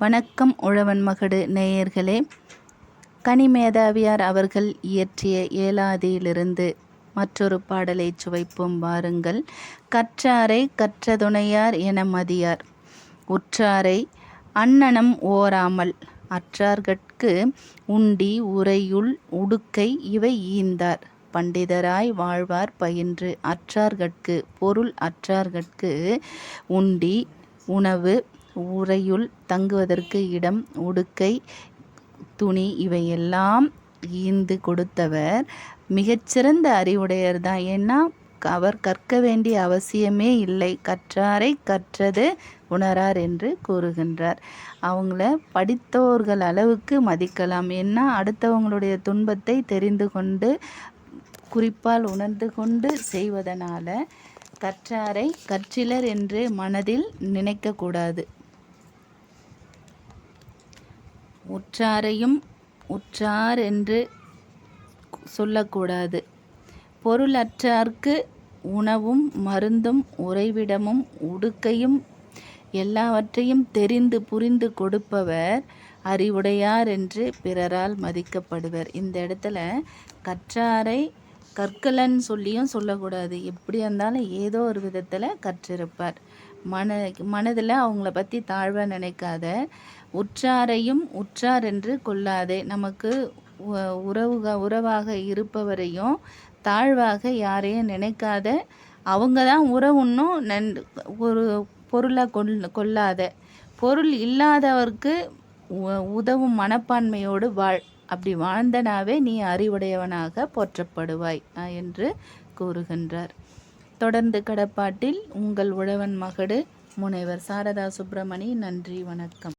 வணக்கம் உழவன் மகடு நேயர்களே. கனிமேதாவியார் அவர்கள் இயற்றிய ஏலாதியிலிருந்து மற்றொரு பாடலை சுவைப்போம் வாருங்கள். கற்றாரை கற்றதுணையார் என மதியார். உற்றாரை அன்னனம் ஓராமல் அற்றார்கட்கு உண்டி உரையுள் உடுக்கை இவை ஈந்தார். பண்டிதராய் வாழ்வார் பயின்று அற்றார்கட்கு பொருள் அற்றார்கட்கு உண்டி உணவு உறையுள் தங்குவதற்கு இடம் உடுக்கை துணி இவையெல்லாம் ஈந்து கொடுத்தவர். மிகச்சிறந்த அறிவுடையர் தான். ஏன்னா அவர் கற்க வேண்டிய அவசியமே இல்லை. கற்றாரை கற்றது உணரார் என்று கூறுகின்றார். அவங்கள படித்தவர்கள் அளவுக்கு மதிக்கலாம். ஏன்னா அடுத்தவங்களுடைய துன்பத்தை தெரிந்து கொண்டு குறிப்பால் உணர்ந்து கொண்டு செய்வதனால் கற்றாரை கற்றிலர் என்று மனதில் நினைக்கக்கூடாது. உற்றாரையும் உற்றார் என்று சொல்லக்கூடாது. பொருளற்றார்க்கு உணவும் மருந்தும் உறைவிடமும் உடுக்கையும் எல்லாவற்றையும் தெரிந்து புரிந்து கொடுப்பவர் அறிவுடையார் என்று பிறரால் மதிக்கப்படுவர். இந்த இடத்துல கற்றாரை கற்கலன்னு சொல்லியும் சொல்லக்கூடாது. எப்படி இருந்தாலும் ஏதோ ஒரு விதத்தில் கற்றிருப்பார். மன மனதில் அவங்கள பற்றி தாழ்வாக நினைக்காத உற்றாரையும் உற்றார் என்று கொள்ளாதே. நமக்கு உறவுக உறவாக இருப்பவரையும் தாழ்வாக யாரையும் நினைக்காத அவங்க தான் உறவுன்னும் நன் ஒரு பொருளை கொள் கொள்ளாத. பொருள் இல்லாதவருக்கு உதவும் மனப்பான்மையோடு வாழ். அப்படி வாழ்ந்தனாவே நீ அறிவுடையவனாக போற்றப்படுவாய் என்று கூறுகின்றார். தொடர்ந்து கடப்பாட்டில் உங்கள் உழவன் மகடு முனைவர் சாரதா சுப்பிரமணி நன்றி வணக்கம்.